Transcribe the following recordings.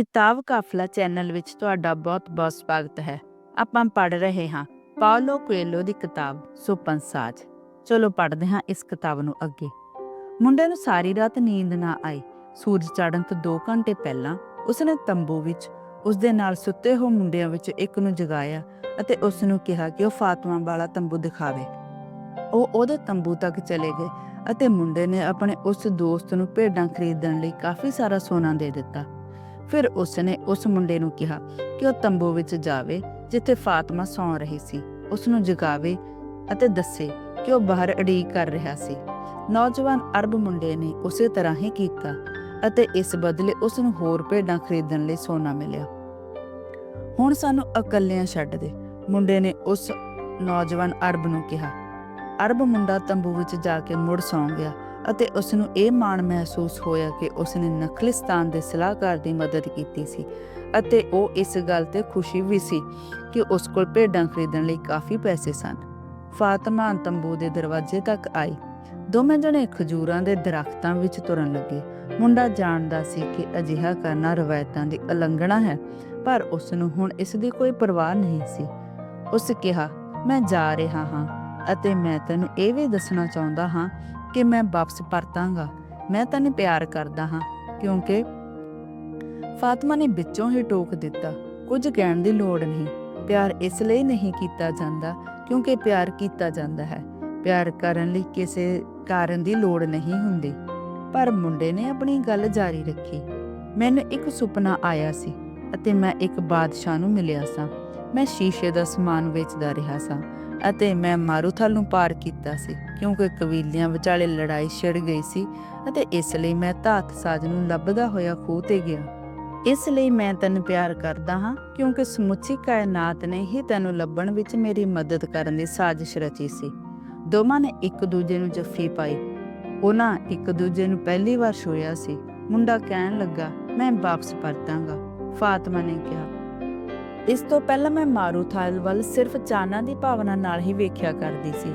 ਕਿਤਾਬ ਕਾਫਲਾ ਚੈਨਲ ਵਿੱਚ ਤੁਹਾਡਾ ਬਹੁਤ-ਬਹੁਤ ਸਵਾਗਤ ਹੈ। ਆਪਾਂ ਪੜ ਰਹੇ ਹਾਂ ਪਾਓਲੋ ਕੋਏਲੋ ਦੀ ਕਿਤਾਬ ਸੁਪਨ ਸਾਜ। ਚਲੋ ਪੜਦੇ ਹਾਂ ਇਸ ਕਿਤਾਬ ਨੂੰ ਅੱਗੇ। ਮੁੰਡੇ ਨੂੰ ਸਾਰੀ ਰਾਤ ਨੀਂਦ ਨਾ ਆਈ। ਸੂਰਜ ਚੜ੍ਹਨ ਤੋਂ 2 ਘੰਟੇ ਪਹਿਲਾਂ ਉਸਨੇ ਤੰਬੂ ਵਿੱਚ ਉਸ ਦੇ ਨਾਲ ਸੁੱਤੇ ਹੋ ਮੁੰਡਿਆਂ ਵਿੱਚ ਇੱਕ ਨੂੰ ਜਗਾਇਆ ਅਤੇ ਉਸ ਨੂੰ ਕਿਹਾ ਕਿ ਉਹ ਫਾਤਮਾ ਵਾਲਾ ਤੰਬੂ ਦਿਖਾਵੇ। ਉਹ ਉਹਦੇ ਤੰਬੂ ਤੱਕ ਚਲੇ ਗਏ ਅਤੇ ਮੁੰਡੇ ਨੇ ਆਪਣੇ ਉਸ ਦੋਸਤ ਨੂੰ ਭੇਡਾਂ ਖਰੀਦਣ ਲਈ ਕਾਫੀ ਸਾਰਾ ਸੋਨਾ ਦੇ ਦਿੱਤਾ। ਫਿਰ ਉਸਨੇ ਉਸ ਮੁੰਡੇ ਨੂੰ ਕਿਹਾ ਕਿ ਉਹ ਤੰਬੂ ਵਿੱਚ ਜਾਵੇ, ਜਿੱਥੇ ਫਾਤਮਾ ਸੌਂ ਰਹੀ ਸੀ। ਉਸ ਨੂੰ ਜਗਾਵੇ ਅਤੇ ਦੱਸੇ ਕਿ ਉਹ ਬਾਹਰ ਅੜੀਕ ਕਰ ਰਿਹਾ ਸੀ। ਨੌਜਵਾਨ ਅਰਬ ਮੁੰਡੇ ਨੇ ਉਸੇ ਤਰ੍ਹਾਂ ਹੀ ਕੀਤਾ ਅਤੇ ਇਸ ਬਦਲੇ ਉਸ ਨੂੰ ਹੋਰ ਭੇਡਾਂ ਖਰੀਦਣ ਲਈ ਸੋਨਾ ਮਿਲਿਆ। ਹੁਣ ਸਾਨੂੰ ਇਕੱਲਿਆਂ ਛੱਡ ਦੇ, ਮੁੰਡੇ ਨੇ ਉਸ ਨੌਜਵਾਨ ਅਰਬ ਨੂੰ ਕਿਹਾ। ਅਰਬ ਮੁੰਡਾ ਤੰਬੂ ਵਿੱਚ ਜਾ ਕੇ ਮੁੜ ਸੌਂ ਗਿਆ ਅਤੇ ਉਸ ਨੂੰ ਇਹ ਮਾਣ ਮਹਿਸੂਸ ਹੋਇਆ ਕਿ ਉਸ ਨੇ ਨਖਲਿਸਤਾਨ ਦੇ ਸਲਾਹਕਾਰ ਦੀ ਮਦਦ ਕੀਤੀ ਸੀ ਅਤੇ ਉਹ ਇਸ ਗੱਲ ਤੇ ਖੁਸ਼ੀ ਵੀ ਸੀ ਕਿ ਉਸ ਕੋਲ ਭੇਡਾਂ ਖਰੀਦਣ ਲਈ ਕਾਫੀ ਪੈਸੇ ਸਨ। ਫਾਤਮਾ ਤੰਬੂ ਦੇ ਦਰਵਾਜ਼ੇ ਤੱਕ ਆਈ। ਦੋਵੇਂ ਜਣੇ ਖਜੂਰਾਂ ਦੇ ਦਰਖਤਾਂ ਵਿੱਚ ਤੁਰਨ ਲੱਗੇ। ਮੁੰਡਾ ਜਾਣਦਾ ਸੀ ਕਿ ਅਜਿਹਾ ਕਰਨਾ ਰਵਾਇਤਾਂ ਦੀ ਉਲੰਘਣਾ ਹੈ, ਪਰ ਉਸ ਨੂੰ ਹੁਣ ਇਸ ਦੀ ਕੋਈ ਪਰਵਾਹ ਨਹੀਂ ਸੀ। ਉਸ ਕਿਹਾ, ਮੈਂ ਜਾ ਰਿਹਾ ਹਾਂ ਅਤੇ ਮੈਂ ਤੈਨੂੰ ਇਹ ਵੀ ਦੱਸਣਾ ਚਾਹੁੰਦਾ ਹਾਂ ਕਿ ਮੈਂ ਵਾਪਸ ਪਰਤਾਂਗਾ। ਮੈਂ ਤੈਨੂੰ ਪਿਆਰ ਕਰਦਾ ਹਾਂ, ਕਿਉਂਕਿ ਫਾਤਮਾ ਨੇ ਵਿੱਚੋਂ ਹੀ ਟੋਕ ਦਿੱਤਾ, ਕੁਝ ਕਹਿਣ ਦੀ ਲੋੜ ਨਹੀਂ। ਪਿਆਰ ਇਸ ਲਈ ਨਹੀਂ ਕੀਤਾ ਜਾਂਦਾ, ਕਿਉਂਕਿ ਪਿਆਰ ਕੀਤਾ ਜਾਂਦਾ ਹੈ। ਪਿਆਰ ਕਰਨ ਲਈ ਕਿਸੇ ਕਾਰਨ ਦੀ ਲੋੜ ਨਹੀਂ ਹੁੰਦੀ। ਪਰ ਮੁੰਡੇ ਨੇ ਆਪਣੀ ਗੱਲ ਜਾਰੀ ਰੱਖੀ। ਮੈਨੂੰ ਇੱਕ ਸੁਪਨਾ ਆਇਆ ਸੀ, ਅਤੇ ਮੈਂ ਇੱਕ ਬਾਦਸ਼ਾਹ ਨੂੰ ਮਿਲਿਆ ਸਾਂ। ਮੈਂ ਸ਼ੀਸ਼ੇ ਦਾ ਸਮਾਨ ਵੇਚਦਾ ਰਿਹਾ ਸਾਂ ਅਤੇ ਮੈਂ ਮਾਰੂਥਲ ਨੂੰ ਪਾਰ ਕੀਤਾ ਸੀ, ਕਿਉਂਕਿ ਕਬੀਲਿਆਂ ਵਿਚਾਲੇ ਲੜਾਈ ਛਿੜ ਗਈ ਸੀ ਅਤੇ ਇਸ ਲਈ ਮੈਂ ਧਾਤ ਸਾਜ ਨੂੰ ਲੱਭਦਾ ਹੋਇਆ ਖੂਹ ਤੇ ਗਿਆ। ਇਸ ਲਈ ਮੈਂ ਤੈਨੂੰ ਪਿਆਰ ਕਰਦਾ ਹਾਂ, ਕਿਉਂਕਿ ਸਮੁੱਚੀ ਕਾਇਨਾਤ ਨੇ ਹੀ ਤੈਨੂੰ ਲੱਭਣ ਵਿੱਚ ਮੇਰੀ ਮਦਦ ਕਰਨ ਦੀ ਸਾਜ਼ਿਸ਼ ਰਚੀ ਸੀ। ਦੋਵਾਂ ਨੇ ਇੱਕ ਦੂਜੇ ਨੂੰ ਜੱਫੀ ਪਾਈ। ਉਹਨਾਂ ਇੱਕ ਦੂਜੇ ਨੂੰ ਪਹਿਲੀ ਵਾਰ ਛੋਇਆ ਸੀ। ਮੁੰਡਾ ਕਹਿਣ ਲੱਗਾ, ਮੈਂ ਵਾਪਸ ਪਰਤਾਂਗਾ। ਫਾਤਮਾ ਨੇ ਕਿਹਾ ਇਸ ਤੋਂ ਪਹਿਲਾਂ ਮੈਂ ਮਾਰੂਥਾਲ ਵੱਲ ਸਿਰਫ ਚਾਨਾਂ ਦੀ ਭਾਵਨਾ ਨਾਲ ਹੀ ਵੇਖਿਆ ਕਰਦੀ ਸੀ।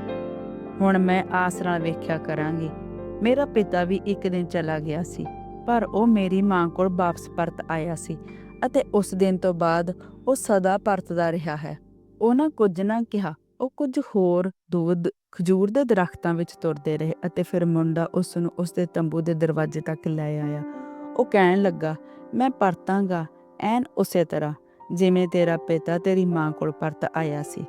ਹੁਣ ਮੈਂ ਆਸ ਨਾਲ ਵੇਖਿਆ ਕਰਾਂਗੀ। ਮੇਰਾ ਪਿਤਾ ਵੀ ਇੱਕ ਦਿਨ ਚਲਾ ਗਿਆ ਸੀ, ਪਰ ਉਹ ਮੇਰੀ ਮਾਂ ਕੋਲ ਵਾਪਸ ਪਰਤ ਆਇਆ ਸੀ ਅਤੇ ਉਸ ਦਿਨ ਤੋਂ ਬਾਅਦ ਉਹ ਸਦਾ ਪਰਤਦਾ ਰਿਹਾ ਹੈ। ਉਹਨਾਂ ਕੁਝ ਨਾ ਕਿਹਾ, ਉਹ ਕੁਝ ਹੋਰ ਦੁੱਧ ਖਜੂਰ ਦੇ ਦਰਖਤਾਂ ਵਿੱਚ ਤੁਰਦੇ ਰਹੇ ਅਤੇ ਫਿਰ ਮੁੰਡਾ ਉਸ ਨੂੰ ਉਸ ਦੇ ਤੰਬੂ ਦੇ ਦਰਵਾਜ਼ੇ ਤੱਕ ਲੈ ਆਇਆ। ਉਹ ਕਹਿਣ ਲੱਗਾ, ਮੈਂ ਪਰਤਾਂਗਾ, ਐਨ ਉਸੇ ਤਰ੍ਹਾਂ। ਜਿਵੇਂ ਤੇਰਾ ਪਿਤਾ ਤੇਰੀ ਮਾਂ ਕੋਲ ਪਰਤ ਆਇਆ ਸੀ,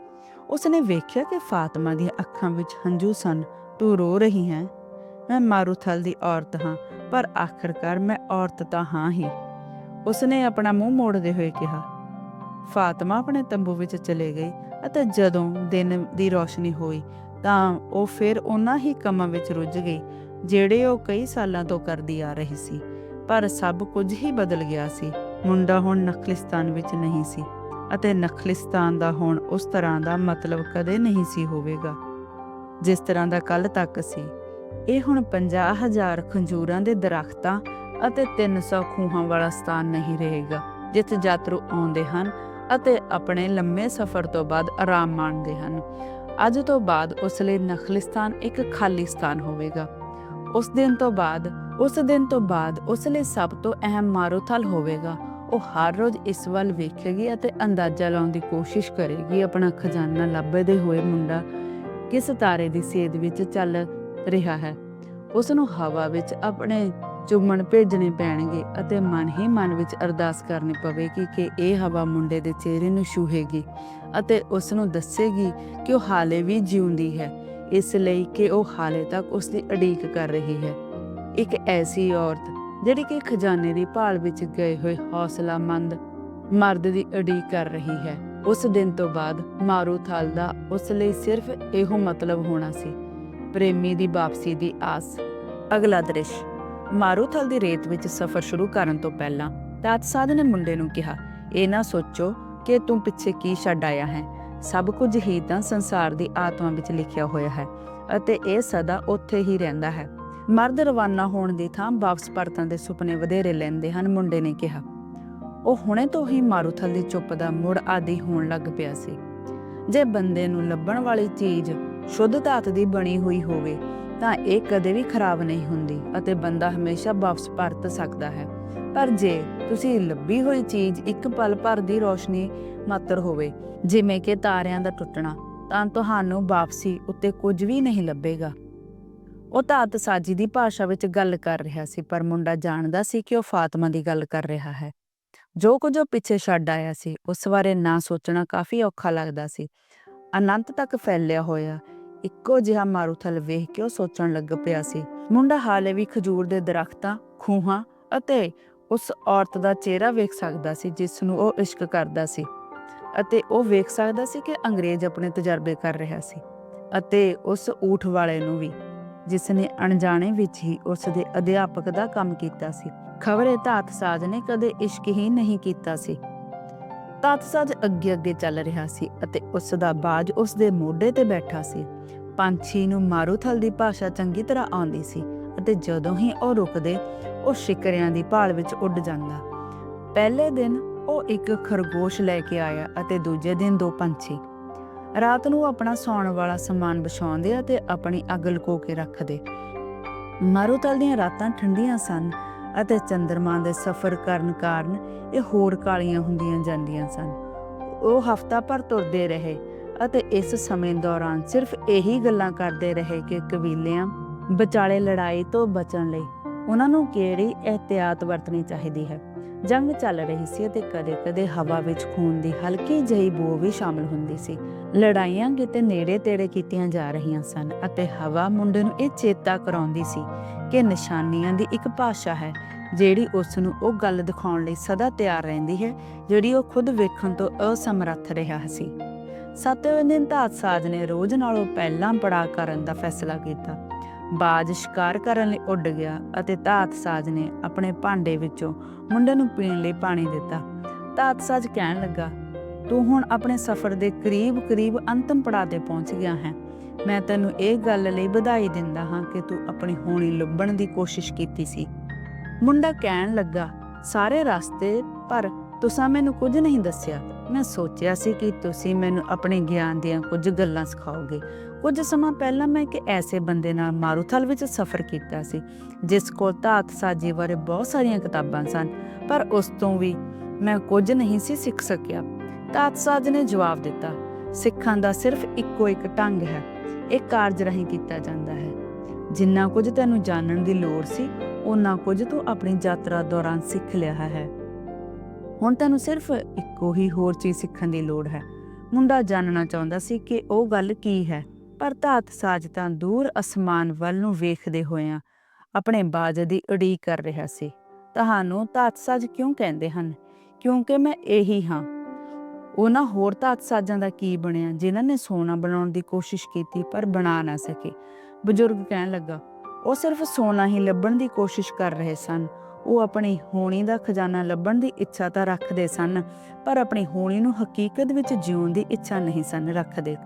ਉਸਨੇ ਵੇਖਿਆ ਕਿ ਫਾਤਮਾ ਦੀਆਂ ਅੱਖਾਂ ਵਿੱਚ ਹੰਝੂ ਸਨ, ਤੂੰ ਰੋ ਰਹੀ ਹੈ? ਮੈਂ ਮਾਰੂਥਲ ਦੀ ਔਰਤ ਹਾਂ, ਪਰ ਆਖਰਕਾਰ ਮੈਂ ਔਰਤ ਤਾਂ ਹਾਂ ਹੀ। ਉਸਨੇ ਆਪਣਾ ਮੂੰਹ ਮੋੜਦੇ ਹੋਏ ਕਿਹਾ। ਫਾਤਮਾ ਆਪਣੇ ਤੰਬੂ ਵਿੱਚ ਚਲੇ ਗਈ ਅਤੇ ਜਦੋਂ ਦਿਨ ਦੀ ਰੋਸ਼ਨੀ ਹੋਈ ਤਾਂ ਉਹ ਫਿਰ ਉਹਨਾਂ ਹੀ ਕੰਮਾਂ ਵਿੱਚ ਰੁੱਝ ਗਈ, ਜਿਹੜੇ ਉਹ ਕਈ ਸਾਲਾਂ ਤੋਂ ਕਰਦੀ ਆ ਰਹੀ ਸੀ, ਪਰ ਸਭ ਕੁਝ ਹੀ ਬਦਲ ਗਿਆ ਸੀ। ਮੁੰਡਾ ਹੁਣ ਨਖਲਿਸਤਾਨ ਵਿੱਚ ਨਹੀਂ ਸੀ ਅਤੇ ਨਖਲਿਸਤਾਨ ਦਾ ਹੁਣ ਉਸ ਤਰ੍ਹਾਂ ਦਾ ਮਤਲਬ ਕਦੇ ਨਹੀਂ ਸੀ ਹੋਵੇਗਾ। ਜਿਸ ਤਰ੍ਹਾਂ ਦਾ ਕੱਲ ਤੱਕ ਸੀ, ਇਹ ਹੁਣ 50000 ਖੰਜੂਰਾਂ ਦੇ ਦਰਖਤਾਂ ਅਤੇ 300 ਖੂਹਾਂ ਵਾਲਾ ਸਥਾਨ ਨਹੀਂ ਰਹੇਗਾ, ਜਿੱਥੇ ਯਾਤਰੂ ਆਉਂਦੇ ਹਨ ਅਤੇ ਆਪਣੇ ਲੰਮੇ ਸਫ਼ਰ ਤੋਂ ਬਾਅਦ ਆਰਾਮ ਮਾਣਦੇ ਹਨ। ਅੱਜ ਤੋਂ ਬਾਅਦ ਉਸ ਲਈ ਨਖਲਿਸਤਾਨ ਇੱਕ ਖਾਲੀ ਸਥਾਨ ਹੋਵੇਗਾ। ਉਸ ਦਿਨ ਤੋਂ ਬਾਅਦ, ਉਸ ਦਿਨ ਤੋਂ ਬਾਅਦ ਉਸ ਲਈ ਸਭ ਤੋਂ ਅਹਿਮ ਮਾਰੂਥਲ ਹੋਵੇਗਾ। ਉਹ ਹਰ ਰੋਜ਼ ਇਸ ਵੱਲ ਵੇਖੇਗੀ ਅਤੇ ਅੰਦਾਜ਼ਾ ਲਾਉਣ ਦੀ ਕੋਸ਼ਿਸ਼ ਕਰੇਗੀ, ਆਪਣਾ ਖਜ਼ਾਨਾ ਲੱਭਦੇ ਹੋਏ ਮੁੰਡਾ ਕਿਸ ਤਾਰੇ ਦੀ ਸੇਧ ਵਿੱਚ ਚੱਲ ਰਿਹਾ ਹੈ। ਉਸ ਨੂੰ ਹਵਾ ਵਿੱਚ ਆਪਣੇ ਚੁੰਮਣ ਭੇਜਣੇ ਪੈਣਗੇ ਅਤੇ ਮਨ ਹੀ ਮਨ ਵਿੱਚ ਅਰਦਾਸ ਕਰਨੀ ਪਵੇਗੀ ਕਿ ਇਹ ਹਵਾ ਮੁੰਡੇ ਦੇ ਚਿਹਰੇ ਨੂੰ ਛੂਹੇਗੀ ਅਤੇ ਉਸ ਨੂੰ ਦੱਸੇਗੀ ਕਿ ਉਹ ਹਾਲੇ ਵੀ ਜਿਉਂਦੀ ਹੈ, ਇਸ ਲਈ ਕਿ ਉਹ ਹਾਲੇ ਤੱਕ ਉਸ ਦੀ ਅਡੀਕ ਕਰ ਰਹੀ ਹੈ। ਇੱਕ ਐਸੀ ਔਰਤ ਜਿਹੜੀ ਕਿ ਖਜ਼ਾਨੇ ਦੀ ਭਾਲ ਵਿੱਚ ਗਏ ਹੋਏ ਹੌਸਲਾਮੰਦ ਮਰਦ ਦੀ ਅਡੀਕ ਕਰ ਰਹੀ ਹੈ। ਉਸ ਦਿਨ ਤੋਂ ਬਾਅਦ ਮਾਰੂਥਲ ਦਾ ਉਸ ਲਈ ਸਿਰਫ ਇਹੋ ਮਤਲਬ ਹੋਣਾ ਸੀ, ਪ੍ਰੇਮੀ ਦੀ ਵਾਪਸੀ ਦੀ ਆਸ। ਅਗਲਾ ਦ੍ਰਿਸ਼ ਮਾਰੂਥਲ ਦੀ ਰੇਤ ਵਿੱਚ ਸਫ਼ਰ ਸ਼ੁਰੂ ਕਰਨ ਤੋਂ ਪਹਿਲਾਂ ਤਾਤਸਾਦ ਨੇ ਮੁੰਡੇ ਨੂੰ ਕਿਹਾ, ਇਹ ਨਾ ਸੋਚੋ ਕਿ ਤੂੰ ਪਿੱਛੇ ਕੀ ਛੱਡ ਆਇਆ ਹੈ। ਸਭ ਕੁਝ ਹੀ ਤਾਂ ਸੰਸਾਰ ਦੀ ਆਤਮਾ ਵਿੱਚ ਲਿਖਿਆ ਹੋਇਆ ਹੈ ਅਤੇ ਇਹ ਸਦਾ ਉੱਥੇ ਹੀ ਰਹਿੰਦਾ ਹੈ। ਮਰਦ ਰਵਾਨਾ ਹੋਣ ਦੀ ਥਾਂ ਵਾਪਸ ਪਰਤਣ ਦੇ ਸੁਪਨੇ ਵਧੇਰੇ ਲੈਂਦੇ ਹਨ, ਮੁੰਡੇ ਨੇ ਕਿਹਾ। ਉਹ ਹੁਣੇ ਤੋਂ ਹੀ ਮਾਰੂਥਲ ਦੀ ਚੁੱਪ ਦਾ ਮੁੜ ਆਦੀ ਹੋਣ ਲੱਗ ਪਿਆ ਸੀ। ਜੇ ਬੰਦੇ ਨੂੰ ਲੱਭਣ ਵਾਲੀ ਚੀਜ਼ ਸ਼ੁੱਧ ਧਾਤ ਦੀ ਬਣੀ ਹੋਈ ਹੋਵੇ, ਤਾਂ ਇਹ ਕਦੇ ਵੀ ਖਰਾਬ ਨਹੀਂ ਹੁੰਦੀ ਅਤੇ ਬੰਦਾ ਹਮੇਸ਼ਾ ਵਾਪਸ ਪਰਤ ਸਕਦਾ ਹੈ। ਪਰ ਜੇ ਤੁਸੀਂ ਲੱਭੀ ਹੋਈ ਚੀਜ਼ ਇੱਕ ਪਲ ਭਰ ਦੀ ਰੋਸ਼ਨੀ ਮਾਤਰ ਹੋਵੇ, ਜਿਵੇਂ ਕਿ ਤਾਰਿਆਂ ਦਾ ਟੁੱਟਣਾ, ਤਾਂ ਤੁਹਾਨੂੰ ਵਾਪਸੀ ਉੱਤੇ ਕੁਝ ਵੀ ਨਹੀਂ ਲੱਭੇਗਾ। ਉਹ ਧਾਤ ਸਾਜੀ ਦੀ ਭਾਸ਼ਾ ਵਿੱਚ ਗੱਲ ਕਰ ਰਿਹਾ ਸੀ, ਪਰ ਮੁੰਡਾ ਜਾਣਦਾ ਸੀ ਕਿ ਉਹ ਫਾਤਮਾ ਦੀ ਗੱਲ ਕਰ ਰਿਹਾ ਹੈ। ਜੋ ਕੁਝ ਉਹ ਪਿੱਛੇ ਛੱਡ ਆਇਆ ਸੀ, ਉਸ ਬਾਰੇ ਨਾ ਸੋਚਣਾ ਕਾਫੀ ਔਖਾ ਲੱਗਦਾ ਸੀ। ਅਨੰਤ ਤੱਕ ਫੈਲਿਆ ਹੋਇਆ, ਇੱਕੋ ਜਿਹਾ ਮਾਰੂਥਲ ਵੇਖ ਕੇ ਉਹ ਸੋਚਣ ਲੱਗ ਪਿਆ ਸੀ। ਮੁੰਡਾ ਹਾਲੇ ਵੀ ਖਜੂਰ ਦੇ ਦਰਖਤਾਂ, ਖੂਹਾਂ ਅਤੇ ਉਸ ਔਰਤ ਦਾ ਚਿਹਰਾ ਵੇਖ ਸਕਦਾ ਸੀ, ਜਿਸ ਨੂੰ ਉਹ ਇਸ਼ਕ ਕਰਦਾ ਸੀ ਅਤੇ ਉਹ ਵੇਖ ਸਕਦਾ ਸੀ ਕਿ ਅੰਗਰੇਜ਼ ਆਪਣੇ ਤਜਰਬੇ ਕਰ ਰਿਹਾ ਸੀ ਅਤੇ ਉਸ ਊਠ ਵਾਲੇ ਨੂੰ ਵੀ। ਜਿਸ ਨੇ ਅਣਜਾਣੇ ਵਿੱਚ ਹੀ ਉਸ ਦੇ ਅਧਿਆਪਕ ਦਾ ਕੰਮ ਕੀਤਾ ਸੀ। ਖਬਰੇ ਧਾਤ ਨੇ ਕਦੇ ਇਸ਼ਕ ਹੀ ਨਹੀਂ ਕੀਤਾ ਸੀ। ਧਾਤ ਅੱਗੇ ਅੱਗੇ ਚੱਲ ਰਿਹਾ ਸੀ ਅਤੇ ਉਸ ਦਾ ਬਾਜ ਉਸ ਦੇ ਮੋਢੇ ਤੇ ਬੈਠਾ ਸੀ। ਪੰਛੀ ਨੂੰ ਮਾਰੂਥਲ ਦੀ ਭਾਸ਼ਾ ਚੰਗੀ ਤਰ੍ਹਾਂ ਆਉਂਦੀ ਸੀ ਅਤੇ ਜਦੋਂ ਹੀ ਉਹ ਰੁਕਦੇ, ਉਹ ਸ਼ਿਕਰਿਆਂ ਦੀ ਭਾਲ ਵਿੱਚ ਉੱਡ ਜਾਂਦਾ। ਪਹਿਲੇ ਦਿਨ ਉਹ ਇੱਕ ਖਰਗੋਸ਼ ਲੈ ਕੇ ਆਇਆ ਅਤੇ ਦੂਜੇ ਦਿਨ ਦੋ ਪੰਛੀ। ਰਾਤ ਨੂੰ ਆਪਣਾ ਸੌਣ ਵਾਲਾ ਸਮਾਨ ਵਿਛਾਉਂਦੇ ਅਤੇ ਆਪਣੀ ਅੱਗ ਲੁਕੋ ਕੇ ਰੱਖਦੇ। ਮਾਰੂਥਲ ਦੀਆਂ ਰਾਤਾਂ ਠੰਡੀਆਂ ਸਨ ਅਤੇ ਚੰਦਰਮਾ ਦੇ ਸਫ਼ਰ ਕਰਨ ਕਾਰਨ ਇਹ ਹੋਰ ਕਾਲੀਆਂ ਹੁੰਦੀਆਂ ਜਾਂਦੀਆਂ ਸਨ। ਉਹ ਹਫ਼ਤਾ ਭਰ ਤੁਰਦੇ ਰਹੇ ਅਤੇ ਇਸ ਸਮੇਂ ਦੌਰਾਨ ਸਿਰਫ ਇਹੀ ਗੱਲਾਂ ਕਰਦੇ ਰਹੇ ਕਿ ਕਬੀਲਿਆਂ ਵਿਚਾਲੇ ਲੜਾਈ ਤੋਂ ਬਚਣ ਲਈ ਉਹਨਾਂ ਨੂੰ ਕਿਹੜੀ ਇhtiyਾਤ ਵਰਤਣੀ ਚਾਹੀਦੀ ਹੈ। ਜੰਗ ਚੱਲ ਰਹੀ ਸੀ ਅਤੇ ਕਦੇ-ਕਦੇ ਹਵਾ ਵਿੱਚ ਖੂਨ ਦੀ ਹਲਕੀ ਜਿਹੀ ਬੋ ਵੀ ਸ਼ਾਮਲ ਹੁੰਦੀ ਸੀ। ਲੜਾਈਆਂ ਕਿਤੇ ਨੇੜੇ-ਤੇੜੇ ਕੀਤੀਆਂ ਜਾ ਰਹੀਆਂ ਸਨ ਅਤੇ ਹਵਾ ਮੁੰਡੇ ਨੂੰ ਇਹ ਚੇਤਾ ਕਰਾਉਂਦੀ ਸੀ ਕਿ ਨਿਸ਼ਾਨੀਆਂ ਦੀ ਇੱਕ ਭਾਸ਼ਾ ਹੈ, ਜਿਹੜੀ ਉਸ ਨੂੰ ਉਹ ਗੱਲ ਦਿਖਾਉਣ ਲਈ ਸਦਾ ਤਿਆਰ ਰਹਿੰਦੀ ਹੈ, ਜਿਹੜੀ ਉਹ ਖੁਦ ਵੇਖਣ ਤੋਂ ਅਸਮਰੱਥ ਰਿਹਾ ਸੀ। ਸੱਤਵੇਂ ਦਿਨ ਧਾਤ ਸਾਜ ਨੇ ਰੋਜ਼ ਨਾਲੋਂ ਪਹਿਲਾਂ ਪੜਾ ਕਰਨ ਦਾ ਫੈਸਲਾ ਕੀਤਾ। ਬਾਜ ਸ਼ਿਕਾਰ ਕਰਨ ਲਈ ਉੱਡ ਗਿਆ ਅਤੇ ਧਾਤ ਸਾਜ ਨੇ ਆਪਣੇ ਭਾਂਡੇ ਵਿੱਚੋਂ ਮੁੰਡੇ ਨੂੰ ਪੀਣ ਲਈ ਪਾਣੀ ਦਿੱਤਾ। ਧਾਤ ਸਾਜ ਕਹਿਣ ਲੱਗਾ, ਤੂੰ ਹੁਣ ਆਪਣੇ ਸਫ਼ਰ ਦੇ ਕਰੀਬ-ਕਰੀਬ ਅੰਤਮ ਪੜਾਅ ਤੇ ਪਹੁੰਚ ਗਿਆ ਹੈ। ਮੈਂ ਤੈਨੂੰ ਇਹ ਗੱਲ ਲਈ ਵਧਾਈ ਦਿੰਦਾ ਹਾਂ ਕਿ ਤੂੰ ਆਪਣੀ ਹੋਣੀ ਲੱਭਣ ਦੀ ਕੋਸ਼ਿਸ਼ ਕੀਤੀ ਸੀ। ਮੁੰਡਾ ਕਹਿਣ ਲੱਗਾ, ਸਾਰੇ ਰਸਤੇ ਪਰ ਤੁਸੀਂ ਮੈਨੂੰ ਕੁਝ ਨਹੀਂ ਦੱਸਿਆ। ਮੈਂ ਸੋਚਿਆ ਸੀ ਕਿ ਤੁਸੀਂ ਮੈਨੂੰ ਆਪਣੇ ਗਿਆਨ ਦੀਆਂ ਕੁਝ ਗੱਲਾਂ ਸਿਖਾਓਗੇ। ਕੁਝ ਸਮਾਂ ਪਹਿਲਾਂ ਮੈਂ ਇੱਕ ਐਸੇ ਬੰਦੇ ਨਾਲ ਮਾਰੂਥਲ ਵਿੱਚ ਸਫ਼ਰ ਕੀਤਾ ਸੀ, ਜਿਸ ਕੋਲ ਧਾਤ ਸਾਜੀ ਬਾਰੇ ਬਹੁਤ ਸਾਰੀਆਂ ਕਿਤਾਬਾਂ ਸਨ, ਪਰ ਉਸ ਤੋਂ ਵੀ ਮੈਂ ਕੁਝ ਨਹੀਂ ਸੀ ਸਿੱਖ ਸਕਿਆ। ਧਾਤ ਸਾਜ ਨੇ ਜਵਾਬ ਦਿੱਤਾ, ਸਿੱਖਾਂ ਦਾ ਸਿਰਫ ਇੱਕੋ ਇੱਕ ਢੰਗ ਹੈ, ਇਹ ਕਾਰਜ ਰਾਹੀਂ ਕੀਤਾ ਜਾਂਦਾ ਹੈ। ਜਿੰਨਾ ਕੁਝ ਤੈਨੂੰ ਜਾਣਨ ਦੀ ਲੋੜ ਸੀ ਉਹਨਾਂ ਕੁਝ ਤੂੰ ਆਪਣੀ ਯਾਤਰਾ ਦੌਰਾਨ ਸਿੱਖ ਲਿਆ ਹੈ। ਹੁਣ ਤੈਨੂੰ ਸਿਰਫ ਇੱਕੋ ਹੀ ਹੋਰ ਚੀਜ਼ ਸਿੱਖਣ ਦੀ ਲੋੜ ਹੈ। ਮੁੰਡਾ ਜਾਣਨਾ ਚਾਹੁੰਦਾ ਸੀ ਕਿ ਉਹ ਗੱਲ ਕੀ ਹੈ। ਪਰ ਧਾਤ ਸਾਜ ਤਾਂ ਦੂਰ ਅਸਮਾਨ ਵੱਲ ਨੂੰ ਵੇਖਦੇ ਹੋਇਆਂ ਆਪਣੇ ਬਾਜ ਦੀ ਉਡੀਕ ਕਰ ਰਿਹਾ ਸੀ। ਤੁਹਾਨੂੰ ਧਾਤ ਸਾਜ ਕਿਉਂ ਕਹਿੰਦੇ ਹਨ? ਕਿਉਂਕਿ ਮੈਂ ਇਹੀ ਹਾਂ। ਉਹਨਾਂ ਹੋਰ ਧਾਤ ਸਾਜਾਂ ਦਾ ਕੀ ਬਣਿਆ? ਜਿਨ੍ਹਾਂ ਨੇ ਸੋਨਾ ਬਣਾਉਣ ਦੀ ਕੋਸ਼ਿਸ਼ ਕੀਤੀ ਪਰ ਬਣਾ ਨਾ ਸਕੇ। ਬਜ਼ੁਰਗ ਕਹਿਣ ਲੱਗਾ, ਉਹ ਸਿਰਫ ਸੋਨਾ ਹੀ ਲੱਭਣ ਦੀ ਕੋਸ਼ਿਸ਼ ਕਰ ਰਹੇ ਸਨ। ਉਹ ਆਪਣੀ ਹੋਣੀ ਦਾ ਖਜ਼ਾਨਾ ਲੱਭਣ ਦੀ ਇੱਛਾ ਤਾਂ ਰੱਖਦੇ ਸਨ, ਪਰ ਆਪਣੀ ਹੋਣੀ ਨੂੰ ਹਕੀਕਤ ਵਿੱਚ ਜਿਉਣ ਦੀ ਇੱਛਾ ਨਹੀਂ ਸਨ ਰੱਖਦੇ।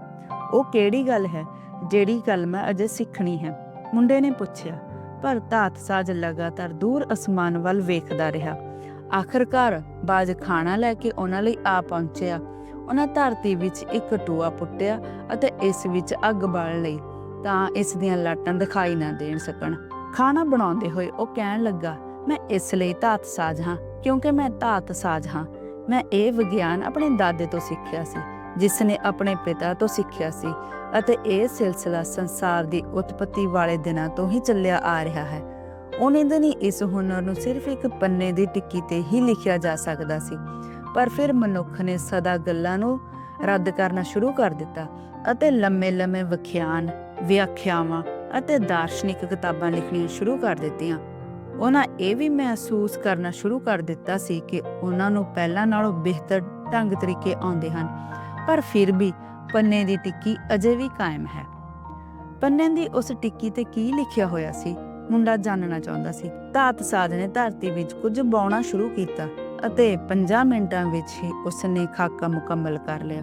ਉਹ ਕਿਹੜੀ ਗੱਲ ਹੈ? ਜਿਹੜੀ ਗੱਲ ਮੈਂ ਅਜੇ ਸਿੱਖਣੀ ਹੈ। ਮੁੰਡੇ ਨੇ ਪੁੱਛਿਆ, ਪਰ ਧਾਤ ਸਾਜ ਲਗਾਤਾਰ ਦੂਰ ਅਸਮਾਨ ਵੱਲ ਵੇਖਦਾ ਰਿਹਾ। ਆਖਰਕਾਰ ਬਾਜ ਖਾਣਾ ਲੈ ਕੇ ਉਹਨਾਂ ਲਈ ਆ ਪਹੁੰਚਿਆ। ਉਹਨਾਂ ਧਰਤੀ ਵਿੱਚ ਇੱਕ ਟੂਆ ਪੁੱਟਿਆ ਅਤੇ ਇਸ ਵਿੱਚ ਅੱਗ ਬਾਲ ਲਈ। ਤਾਂ ਇਸ ਦੀਆਂ ਲਾਟਾਂ ਦਿਖਾਈ ਨਾ ਦੇਣ ਸਕਣ। ਖਾਣਾ ਬਣਾਉਂਦੇ ਹੋਏ ਉਹ ਕਹਿਣ ਲੱਗਾ, ਮੈਂ ਇਸ ਲਈ ਧਾਤ ਸਾਜ ਹਾਂ, ਕਿਉਂਕਿ ਮੈਂ ਧਾਤ ਸਾਜ ਹਾਂ। ਮੈਂ ਇਹ ਵਿਗਿਆਨ ਆਪਣੇ ਦਾਦੇ ਤੋਂ ਸਿੱਖਿਆ ਸੀ। ਜਿਸ ਨੇ ਆਪਣੇ ਪਿਤਾ ਤੋਂ ਸਿੱਖਿਆ ਸੀ ਅਤੇ ਇਹ ਸਿਲਸਿਲਾ ਸੰਸਾਰ ਦੀ ਉਤਪਤੀ ਵਾਲੇ ਦਿਨਾਂ ਤੋਂ ਹੀ ਚੱਲਿਆ ਆ ਰਿਹਾ ਹੈ। ਉਹਨੇ ਦਿਨੀ ਇਸ ਹੁਨਰ ਨੂੰ ਸਿਰਫ ਇੱਕ ਪੰਨੇ ਦੀ ਟਿੱਕੀ ਤੇ ਹੀ ਲਿਖਿਆ ਜਾ ਸਕਦਾ ਸੀ। ਪਰ ਫਿਰ ਮਨੁੱਖ ਨੇ ਸਦਾ ਗੱਲਾਂ ਨੂੰ ਰੱਦ ਕਰਨਾ ਸ਼ੁਰੂ ਕਰ ਦਿੱਤਾ ਅਤੇ ਲੰਮੇ-ਲੰਮੇ ਵਿਖਿਆਨ, ਵਿਆਖਿਆਵਾਂ ਅਤੇ ਦਾਰਸ਼ਨਿਕ ਕਿਤਾਬਾਂ ਲਿਖਣੀਆਂ ਸ਼ੁਰੂ ਕਰ ਦਿੱਤੀਆਂ। ਉਹਨਾਂ ਇਹ ਵੀ ਮਹਿਸੂਸ ਕਰਨਾ ਸ਼ੁਰੂ ਕਰ ਦਿੱਤਾ ਸੀ ਕਿ ਉਹਨਾਂ ਨੂੰ ਪਹਿਲਾਂ ਨਾਲੋਂ ਬਿਹਤਰ ਢੰਗ ਤਰੀਕੇ ਆਉਂਦੇ ਹਨ ਪਰ ਫਿਰ ਵੀ ਪੰਨੇ ਦੀ ਟਿੱਕੀ ਅਜੇ ਵੀ ਕਾਇਮ ਹੈ। ਪੰਨੇ ਦੀ ਉਸ ਟਿੱਕੀ ਤੇ ਕੀ ਲਿਖਿਆ ਹੋਇਆ ਸੀ? ਮੁੰਡਾ ਜਾਣਨਾ ਚਾਹੁੰਦਾ ਸੀ। ਧਾਤ ਸਾਧ ਨੇ ਧਰਤੀ ਵਿੱਚ ਕੁਝ ਬਾਉਣਾ ਸ਼ੁਰੂ ਕੀਤਾ ਅਤੇ 5 ਮਿੰਟਾਂ ਵਿੱਚ ਹੀ ਉਸ ਖਾਕਾ ਮੁਕੰਮਲ ਕਰ ਲਿਆ।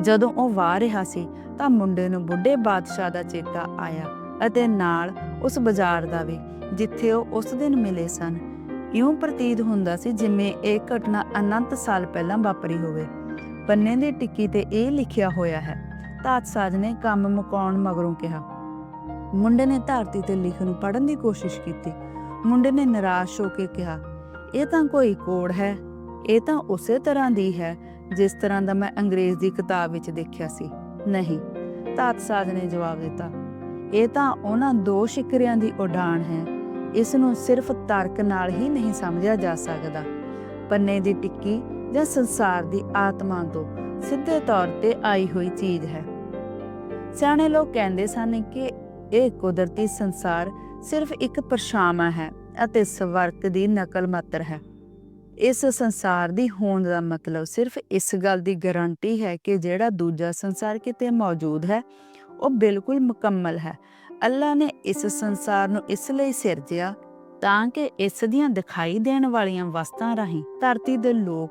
ਜਦੋਂ ਉਹ ਵਾਹ ਰਿਹਾ ਸੀ ਤਾਂ ਮੁੰਡੇ ਨੂੰ ਬੁੱਢੇ ਬਾਦਸ਼ਾਹ ਦਾ ਚੇਤਾ ਆਇਆ ਅਤੇ ਨਾਲ ਉਸ ਬਾਜ਼ਾਰ ਦਾ ਵੀ, ਜਿੱਥੇ ਉਹ ਉਸ ਦਿਨ ਮਿਲੇ ਸਨ। ਇਉਂ ਪ੍ਰਤੀਤ ਹੁੰਦਾ ਸੀ ਜਿਵੇਂ ਇਹ ਘਟਨਾ ਅਨੰਤ ਸਾਲ ਪਹਿਲਾਂ ਵਾਪਰੀ ਹੋਵੇ। ਪੰਨੇ ਦੀ ਟਿੱਕੀ ਤੇ ਇਹ ਲਿਖਿਆ ਹੋਇਆ ਹੈ। ਧਾਤ ਨੇ ਕੰਮ ਮੁਕਾਉਣ ਮਗਰੋਂ ਕਿਹਾ। ਮੁੰਡੇ ਨੇ ਧਰਤੀ ਤੇ ਲਿਖਣ ਨੂੰ ਪੜਨ ਦੀ ਕੋਸ਼ਿਸ਼ ਕੀਤੀ। ਮੁੰਡੇ ਨੇ ਨਿਰਾਸ਼ ਹੋ ਕੇ ਕਿਹਾ, ਇਹ ਤਾਂ ਕੋਈ ਕੋਡ ਹੈ। ਇਹ ਤਾਂ ਉਸੇ ਤਰ੍ਹਾਂ ਦੀ ਹੈ, ਜਿਸ ਤਰ੍ਹਾਂ ਦਾ ਮੈਂ ਅੰਗਰੇਜ਼ ਦੀ ਕਿਤਾਬ ਵਿੱਚ ਦੇਖਿਆ ਸੀ। ਨਹੀਂ ਤਾਤਸਾਜ ਨੇ ਜਵਾਬ ਦਿੱਤਾ। ਇਹ ਤਾਂ ਉਹਨਾਂ ਦੋ ਸ਼ਿਕਰਿਆਂ ਦੀ ਉਡਾਣ ਹੈ। ਇਸ ਨੂੰ ਸਿਰਫ ਤਰਕ ਨਾਲ ਹੀ ਨਹੀਂ ਸਮਝਿਆ ਜਾ ਸਕਦਾ। ਪੰਨੇ ਦੀ ਟਿੱਕੀ ਜਾਂ ਸੰਸਾਰ ਦੀ ਆਤਮਾ ਤੋਂ ਸਿੱਧੇ ਤੌਰ ਤੇ ਆਈ ਹੋਈ ਚੀਜ਼ ਹੈ। ਸਿਆਣੇ ਲੋਕ ਕਹਿੰਦੇ ਸਨ ਕਿ ਇਹ ਕੁਦਰਤੀ ਸੰਸਾਰ ਸਿਰਫ ਇੱਕ ਪਰਛਾਵਾਂ ਹੈ ਅਤੇ ਸਵਰਗ ਦੀ ਨਕਲ ਮਾਤਰ ਹੈ। ਇਸ ਸੰਸਾਰ ਦੀ ਹੋਂਦ ਦਾ ਮਤਲਬ ਸਿਰਫ ਇਸ ਗੱਲ ਦੀ ਗਾਰੰਟੀ ਹੈ ਕਿ ਜਿਹੜਾ ਦੂਜਾ ਸੰਸਾਰ ਕਿਤੇ ਮੌਜੂਦ ਹੈ, ਉਹ ਬਿਲਕੁਲ ਮੁਕੰਮਲ ਹੈ। ਅੱਲਾ ਨੇ ਇਸ ਸੰਸਾਰ ਨੂੰ ਇਸ ਲਈ ਸਿਰਜਿਆ ਤਾਂ ਕਿ ਇਸ ਦੀਆਂ ਦਿਖਾਈ ਦੇਣ ਵਾਲੀਆਂ ਵਸਤਾਂ ਰਾਹੀਂ ਧਰਤੀ ਦੇ ਲੋਕ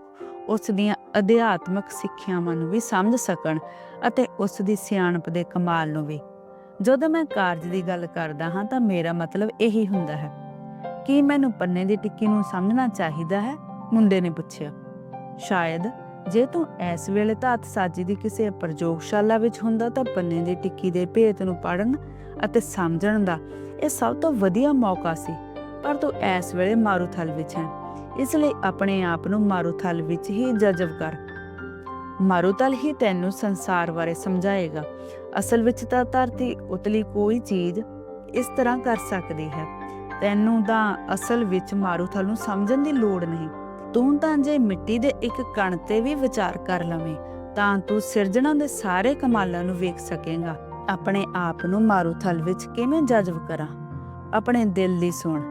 ਉਸ ਦੀਆਂ ਅਧਿਆਤਮਕ ਸਿੱਖਿਆਵਾਂ ਨੂੰ ਵੀ ਸਮਝ ਸਕਣ ਅਤੇ ਉਸ ਦੀ ਸਿਆਣਪ ਦੇ ਕਮਾਲ ਨੂੰ ਵੀ। ਜਦੋਂ ਮੈਂ ਕਾਰਜ ਦੀ ਗੱਲ ਕਰਦਾ ਹਾਂ ਤਾਂ ਮੇਰਾ ਮਤਲਬ ਇਹੀ ਹੁੰਦਾ ਹੈ। ਕੀ ਮੈਨੂੰ ਪੰਨੇ ਦੀ ਟਿੱਕੀ ਨੂੰ ਸਮਝਣਾ ਚਾਹੀਦਾ ਹੈ? ਮੁੰਡੇ ਨੇ ਪੁੱਛਿਆ। ਸ਼ਾਇਦ, ਜੇ ਤੂੰ ਇਸ ਵੇਲੇ ਧਾਤ ਸਾਜੀ ਦੀ ਕਿਸੇ ਪ੍ਰਯੋਗਸ਼ਾਲਾ ਵਿੱਚ ਹੁੰਦਾ ਤਾਂ ਪੰਨੇ ਦੀ ਟਿੱਕੀ ਦੇ ਭੇਤ ਨੂੰ ਪੜਨ ਅਤੇ ਸਮਝਣ ਦਾ ਇਹ ਸਭ ਤੋਂ ਵਧੀਆ ਮੌਕਾ ਸੀ। ਪਰ ਤੂੰ ਇਸ ਵੇਲੇ ਮਾਰੂਥਲ ਵਿੱਚ ਹੈ। ਇਸ ਲਈ ਆਪਣੇ ਆਪ ਨੂੰ ਮਾਰੂਥਲ ਵਿੱਚ ਹੀ ਜਜ਼ਬ ਕਰ। ਮਾਰੂਥਲ ਹੀ ਤੈਨੂੰ ਸੰਸਾਰ ਬਾਰੇ ਸਮਝਾਏਗਾ। ਅਸਲ ਵਿੱਚ ਤਾਂ ਧਰਤੀ ਉਤਲੀ ਕੋਈ ਚੀਜ਼ ਇਸ ਤਰ੍ਹਾਂ ਕਰ ਸਕਦੀ ਹੈ। ਤੈਨੂੰ ਤਾਂ ਅਸਲ ਵਿੱਚ ਮਾਰੂਥਲ ਨੂੰ ਸਮਝਣ ਦੀ ਲੋੜ ਨਹੀਂ। ਤੂੰ ਤਾਂ ਜੇ ਮਿੱਟੀ ਦੇ ਇੱਕ ਕਣ ਤੇ ਵੀ ਵਿਚਾਰ ਕਰ ਲਵੇਂ, ਤਾਂ ਤੂੰ ਸਿਰਜਣਾ ਦੇ ਸਾਰੇ ਕਮਾਲਾਂ ਨੂੰ ਵੇਖ ਸਕੇਗਾ। ਆਪਣੇ ਆਪ ਨੂੰ ਮਾਰੂਥਲ ਵਿੱਚ ਕਿਵੇਂ ਜਜ਼ਬ ਕਰਾਂ? ਆਪਣੇ ਦਿਲ ਦੀ ਸੁਣ,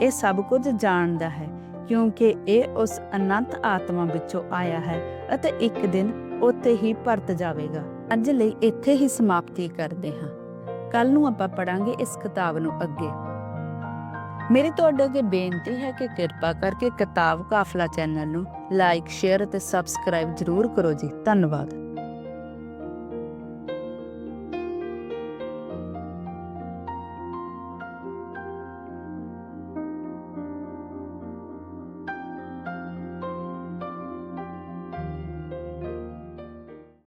ਇਹ ਸਭ ਕੁਝ ਜਾਣਦਾ ਹੈ। ਕਿਉਂਕਿ ਇਹ ਉਸ ਅਨੰਤ ਆਤਮਾ ਵਿੱਚੋਂ ਆਇਆ ਹੈ ਅਤੇ ਇੱਕ ਦਿਨ ਉੱਥੇ ਹੀ ਪਰਤ ਜਾਵੇਗਾ। ਅੱਜ ਲਈ ਇੱਥੇ ਹੀ ਸਮਾਪਤੀ ਕਰਦੇ ਹਾਂ। ਕੱਲ ਨੂੰ ਆਪਾਂ ਪੜਾਂਗੇ ਇਸ ਕਿਤਾਬ ਨੂੰ ਅੱਗੇ। ਮੇਰੀ ਤੁਹਾਡੇ ਅੱਗੇ ਬੇਨਤੀ ਹੈ ਕਿ ਕਿਰਪਾ ਕਰਕੇ ਕਿਤਾਬ ਕਾਫਲਾ ਚੈਨਲ ਨੂੰ ਲਾਈਕ, ਸ਼ੇਅਰ ਅਤੇ ਸਬਸਕ੍ਰਾਈਬ ਜ਼ਰੂਰ ਕਰੋ ਜੀ। ਧੰਨਵਾਦ।